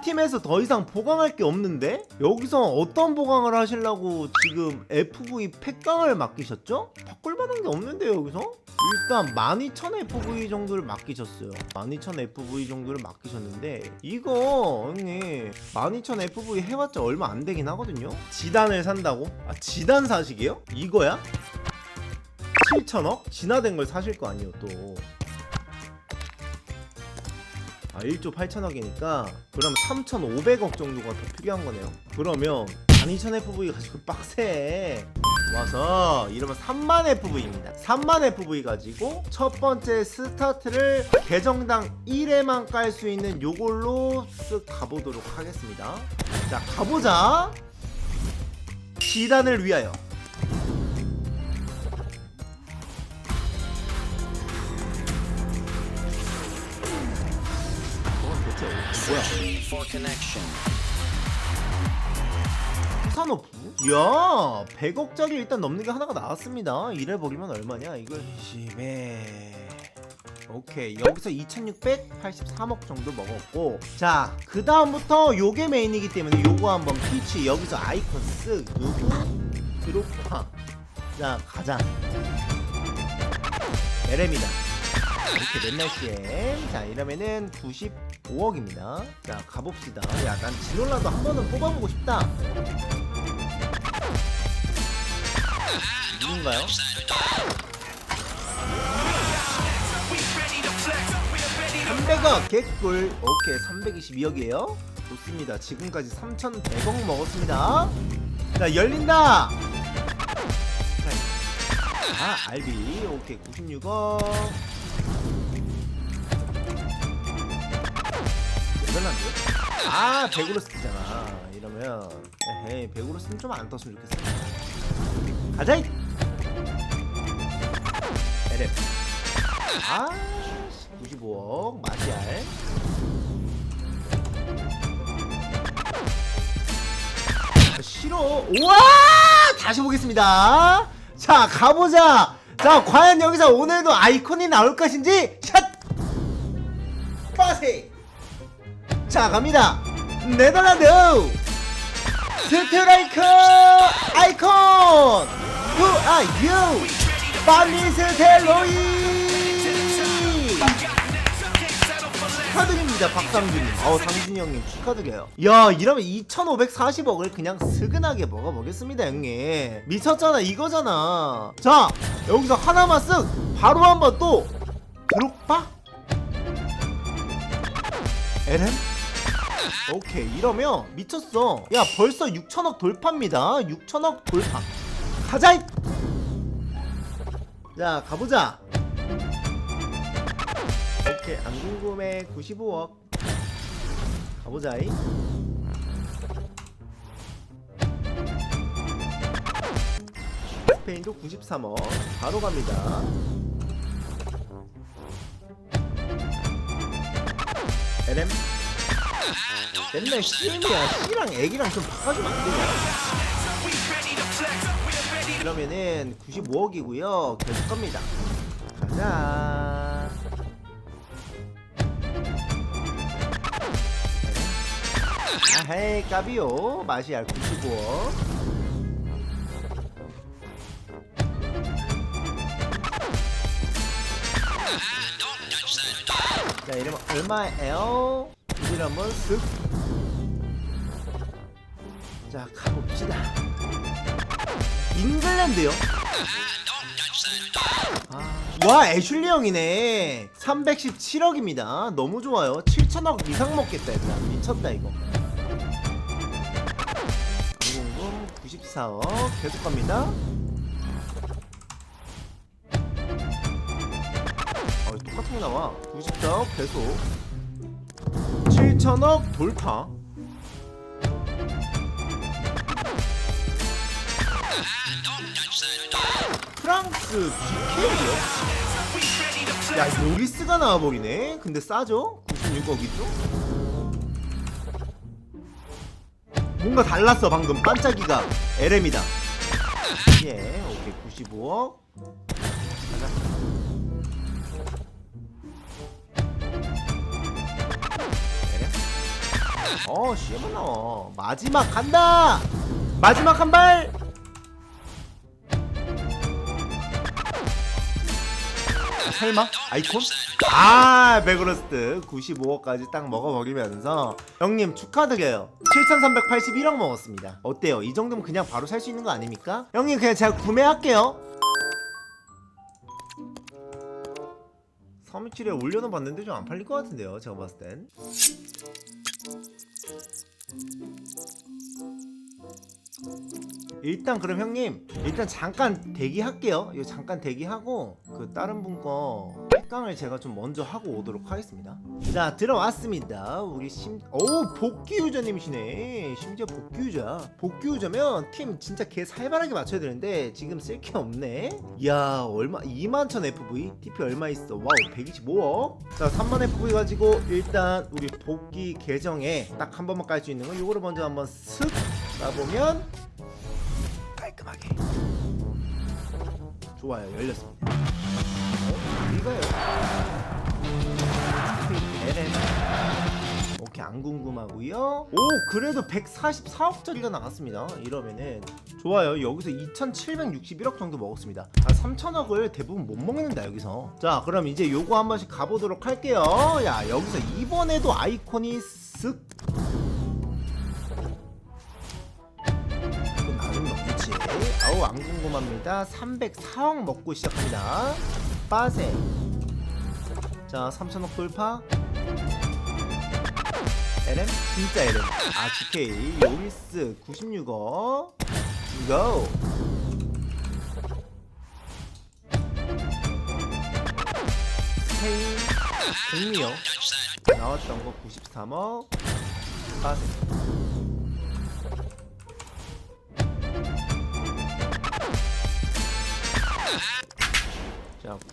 팀에서 더 이상 보강할 게 없는데? 여기서 어떤 보강을 하시려고 지금 FV 팩강을 맡기셨죠? 바꿀 만한 게 없는데요 여기서? 일단 12,000 FV 정도를 맡기셨어요 12,000 FV 정도를 맡기셨는데 이거 형님 12,000 FV 해봤자 얼마 안 되긴 하거든요 지단을 산다고? 아 지단 사시게요? 이거야? 7천억? 진화된 걸 사실 거 아니에요 또 아, 1조 8천억이니까 그럼 3,500억 정도가 더 필요한 거네요. 그러면 12,000 FV 가지고 빡세. 와서 이러면 3만 FV입니다. 3만 FV 가지고 첫 번째 스타트를 계정당 1회만 깔 수 있는 요걸로 쓱 가보도록 하겠습니다. 자, 가보자. 지단을 위하여. Connection. 산오프? 이야 100억짜리 일단 넘는 게 하나가 나왔습니다. 이래버리면 얼마냐 이걸? 10에 오케이 여기서 2683억 정도 먹었고 자 그 다음부터 요게 메인이기 때문에 요거 한번 피치. 여기서 아이콘 쓱 누구? 드롭파 자 가자. LM이다 이렇게 맨날 CM 자 이러면은 95억입니다. 자 가봅시다. 야난 지놀라도 한 번은 뽑아보고 싶다. 누군가요? 300억 개꿀. 오케이 322억이에요. 좋습니다. 지금까지 3100억 먹었습니다. 자 열린다! 자, 아 알비. 오케이 96억 대단한데요? 아 100으로 쓰잖아. 이러면 에헤이 100으로 쓰면 좀 안 떴으면 좋겠어 가자 이 LF 아 95억 마시알. 아, 싫어. 우와! 다시 보겠습니다. 자 가보자. 자 과연 여기서 오늘도 아이콘이 나올 것인지 샷! 빠세 자 갑니다. 네덜란드. 스트라이커 아이콘. Who are you? 파니스텔로이. 축하드립니다 박상준님 어우 상준이 형님 축하드려요. 야 이러면 2540억을 그냥 스근하게 먹어보겠습니다 형님. 미쳤잖아 이거잖아. 자 여기서 하나만 쓱 바로 한번 또 드롭바? LM? 오케이 이러면 미쳤어. 야 벌써 6천억 돌파입니다. 6천억 돌파. 가자! 이- 자 가보자. 오케이 안 궁금해. 95억. 가보자 이. 스페인도 93억. 바로 갑니다. LM 맨날 CM이야 C랑 애기랑 좀 바꿔주면 안 되냐? 그러면은 95억이고요. 계속 겁니다. 가자. 아헤이 까비요. 맛이 알 95억. 자 이러면 얼마예요? 이걸 한번 쓱. 자 가봅시다. 잉글랜드요? 아, 와 애슐리 형이네. 317억입니다. 너무 좋아요. 7천억 이상 먹겠다 얘들아. 미쳤다 이거. 공공 94억 계속 갑니다. 어, 똑같은 게 나와. 94억 계속. 7천억 돌파 프랑스 BK요? 야 요리스가 나와버리네? 근데 싸죠? 96억이죠? 뭔가 달랐어 방금. 반짝이가. LM이다. 예 오케이. 95억. 가자 어 씨발 나와. 마지막 간다! 마지막 한발 설마? 아이콘? 아 베그러스트 95억까지 딱 먹어버리면서 형님 축하드려요. 7381억 먹었습니다. 어때요? 이 정도면 그냥 바로 살 수 있는 거 아닙니까? 형님 그냥 제가 구매할게요. 327에 올려는 봤는데 좀 안 팔릴 것 같은데요 제가 봤을 땐 일단 그럼 형님 일단 잠깐 대기할게요. 이거 잠깐 대기하고 그 다른 분거 팩강을 제가 좀 먼저 하고 오도록 하겠습니다. 자 들어왔습니다. 우리 심 오 복귀 유저님이시네. 심지어 복귀 유저야 복귀 유저면 팀 진짜 개 살벌하게 맞춰야 되는데 지금 쓸 게 없네. 이야 얼마 2만1000 FV TP 얼마 있어? 와우 125억? 자 3만 FV 가지고 일단 우리 복귀 계정에 딱 한 번만 깔 수 있는 거. 요거를 먼저 한번 슥 까보면 깔끔하게. 좋아요 열렸습니다. 어? 이거요? 오케이 안 궁금하고요. 오 그래도 144억짜리가 나왔습니다. 이러면은. 좋아요 여기서 2761억 정도 먹었습니다. 아 3천억을 대부분 못 먹는다 여기서. 자 그럼 이제 요거 한 번씩 가보도록 할게요. 야 여기서 이번에도 아이콘이 쓱 먹겠지 아우 안 궁금합니다. 304억 먹고 시작합니다. 빠세. 자 3천억 돌파. LM 진짜 LM 아 GK. 요리스 96억. 고 스페인 백미요. 나왔던 거 93억. 빠세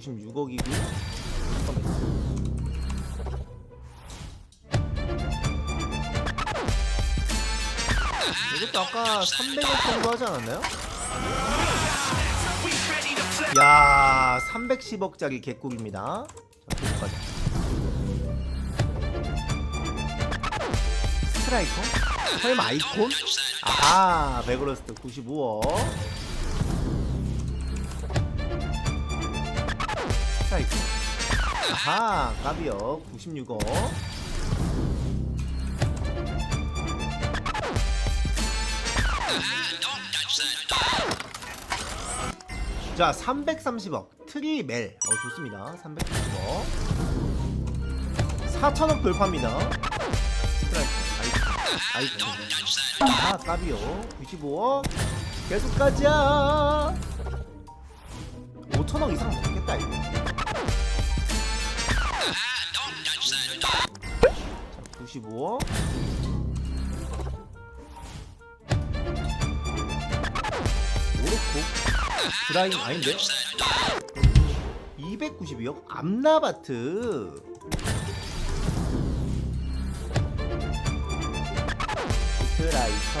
96억이고요 이것도 아까 300억 정도 하지 않았나요? 야 310억짜리 개꿀입니다 자 계속 가자 스트라이커? 설마 아이콘? 아하 베그러스트 95억 스트라이커 아하 까비어. 96억 자 330억. 트리멜. 어 좋습니다. 330억. 4천억 돌파입니다. 스트라이커 아이콘 아이콘 아 까비오 95억. 계속 가자. 5천억 이상 먹겠다 이거 95억 오르코? 드라인 아닌데? 292억 암나바트. 트라이커.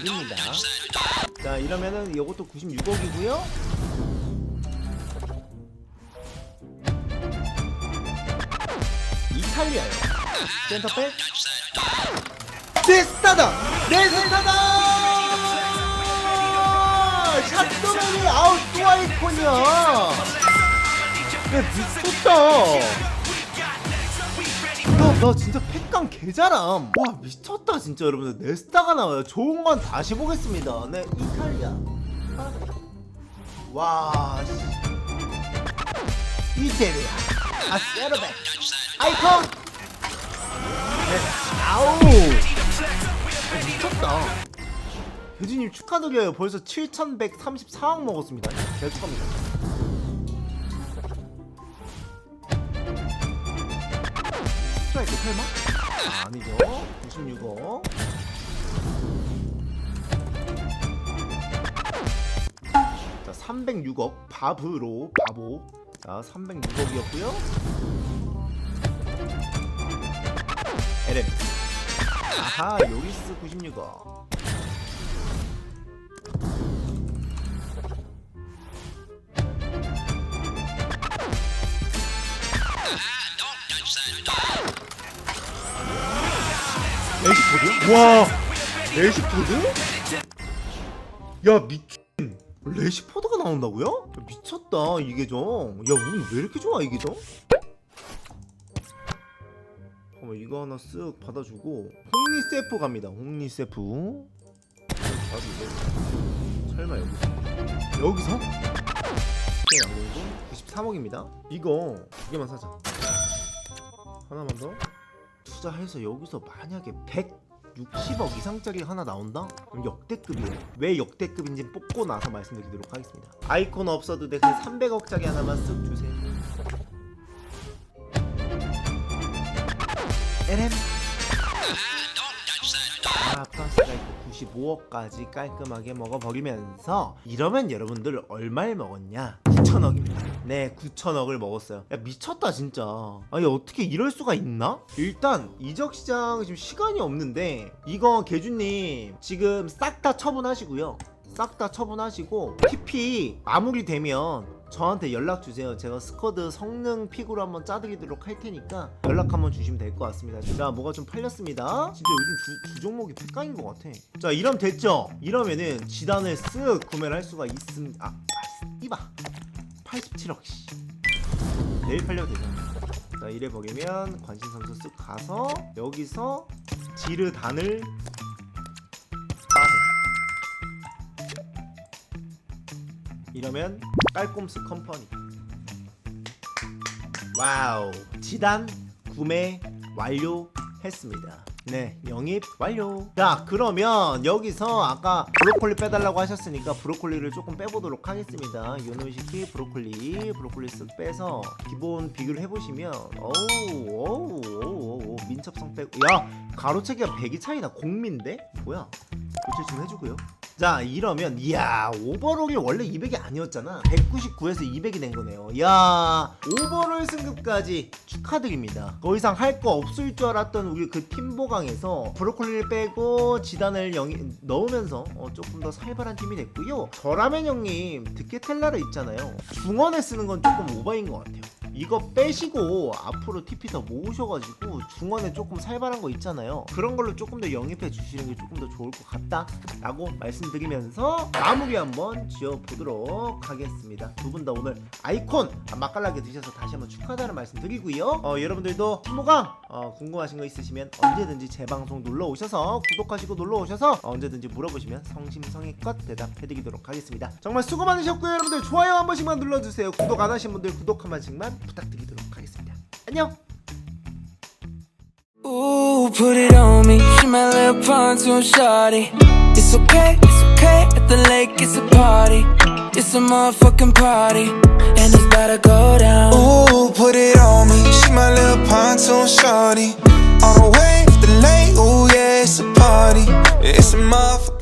아닙니다. 자 이러면은 이것도 96억이고요. 이탈리아요 센터백. 데스타다! 데스타다 샷도맨이 아웃 또 아이콘이야 야 미쳤다. 야, 나 진짜 팩강 개잘함. 와 미쳤다 진짜 여러분들. 네스타가 나와요. 좋은 건 다시 보겠습니다. 네 이탈리아. 와 씨. 이태리아. 아세르베. 아이콘! 네 아우 미쳤다 교주님 축하드려요. 벌써 7,134억 먹었습니다. 계속합니다. 스트라이크 설마? 아, 아니죠. 96억. 자, 306억 바브로 바보. 자, 306억이었고요. LM. 아하, 요리스 96억. 레시포드? 와 레시포드? 야 미친 레시포드가 나온다고요? 야, 미쳤다 이 계정 야운 왜 이렇게 좋아 이 계정? 잠깐만 이거 하나 쓱 받아주고 홍리세프 갑니다 홍리세프 바로 설마 여기서 여기서? 네, 양궁도 93억입니다 이거 두 개만 사자 하나만 더 투자해서 여기서 만약에 160억 이상짜리 하나 나온다? 그럼 역대급이에요. 왜 역대급인지 뽑고 나서 말씀드리도록 하겠습니다. 아이콘 없어도 돼. 그냥 300억짜리 하나만 쓱 주세요. LM 아, 있고 95억까지 깔끔하게 먹어버리면서 이러면 여러분들 얼마를 먹었냐? 9천억입니다. 네, 9천억을 먹었어요. 야 미쳤다 진짜. 아니 어떻게 이럴 수가 있나? 일단 이적 시장 지금 시간이 없는데 이거 개주님 지금 싹 다 처분하시고요. 싹 다 처분하시고 TP 마무리되면 저한테 연락 주세요. 제가 스쿼드 성능 픽으로 한번 짜드리도록 할 테니까 연락 한번 주시면 될 것 같습니다. 자, 뭐가 좀 팔렸습니다. 진짜 요즘 주, 주 종목이 팩강인 것 같아. 자, 이러면 됐죠? 이러면은 지단을 쓱 구매를 할 수가 있습니다. 아, 아, 이봐. 87억 씨. 내일 팔려도 되잖아. 자, 이래 보면 관심 선수 쓱 가서 여기서 지르단을 이러면 깔꼼스 컴퍼니. 와우. 지단 구매 완료했습니다. 네 영입 완료. 자 그러면 여기서 아까 브로콜리 빼달라고 하셨으니까 브로콜리를 조금 빼보도록 하겠습니다. 요노시키 브로콜리. 브로콜리 쓱 빼서 기본 비교를 해보시면 어우 민첩성 빼고 야 가로채기가 100이 차이나 공민데? 뭐야? 교체 좀 해주고요 자 이러면 이야 오버롤이 원래 200이 아니었잖아. 199에서 200이 된 거네요. 이야 오버롤 승급까지 축하드립니다. 더 이상 할 거 없을 줄 알았던 우리 그 팀보강에서 브로콜리를 빼고 지단을 영이, 넣으면서 어, 조금 더 살벌한 팀이 됐고요. 저라면 형님 득케텔라를 있잖아요. 중원에 쓰는 건 조금 오버인 것 같아요 이거 빼시고 앞으로 TP 더 모으셔가지고 중원에 조금 살벌한 거 있잖아요. 그런 걸로 조금 더 영입해 주시는 게 조금 더 좋을 것 같다 라고 말씀드리면서 마무리 한번 지어보도록 하겠습니다. 두 분 다 오늘 아이콘 맛깔나게 드셔서 다시 한번 축하드리는 말씀 드리고요. 어, 여러분들도 팀모강 어, 궁금하신 거 있으시면 언제든지 제 방송 놀러 오셔서 구독하시고 놀러 오셔서 어, 언제든지 물어보시면 성심성의껏 대답해드리도록 하겠습니다. 정말 수고 많으셨고요 여러분들. 좋아요 한 번씩만 눌러주세요. 구독 안 하신 분들 구독 한 번씩만 부탁드리도록 하겠습니다 안녕 Ooh, put it on me. She my little pontoon shawty. It's okay, it's okay. At the lake, it's a party. It's a motherfucking party. And it's about to go down. Ooh, put it on me. She my little pontoon shorty. On the way to the lake, ooh yeah, it's a party. It's a motherfucking